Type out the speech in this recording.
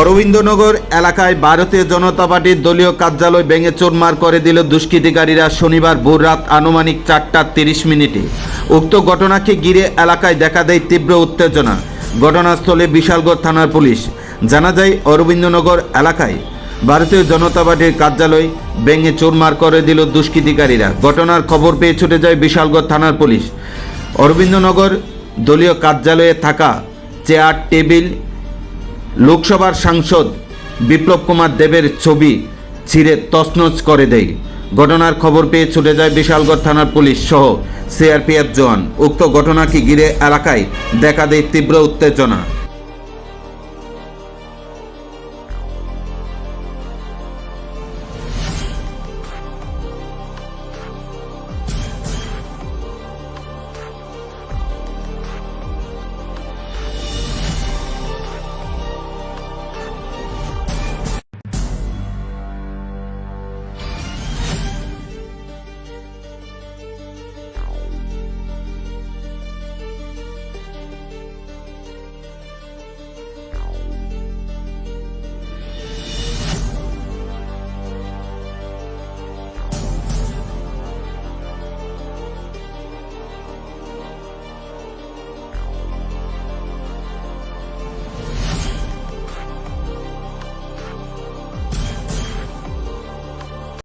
অরবিন্দনগর এলাকায় ভারতীয় জনতা পার্টির দলীয় কার্যালয় ভেঙে চোরমার করে দিল দুষ্কৃতিকারীরা শনিবার ভোর রাত আনুমানিক চারটা তিরিশ মিনিটে। উক্ত ঘটনাকে ঘিরে এলাকায় দেখা দেয় তীব্র উত্তেজনা। ঘটনাস্থলে বিশালগড় থানার পুলিশ। জানা যায়, অরবিন্দনগর এলাকায় ভারতীয় জনতা পার্টির কার্যালয় ভেঙে চোরমার করে দিল দুষ্কৃতিকারীরা। ঘটনার খবর পেয়ে ছুটে যায় বিশালগড় থানার পুলিশ। অরবিন্দনগর দলীয় কার্যালয়ে থাকা চেয়ার, টেবিল লোকসভার সাংসদ বিপ্লব কুমার দেবের ছবি ছিঁড়ে তছনছ করে দেয়। ঘটনার খবর পেয়ে ছুটে যায় বিশালগড় থানার পুলিশ সহ সিআরপিএফ জওয়ান। উক্ত ঘটনাকে ঘিরে এলাকায় দেখা দেয় তীব্র উত্তেজনা।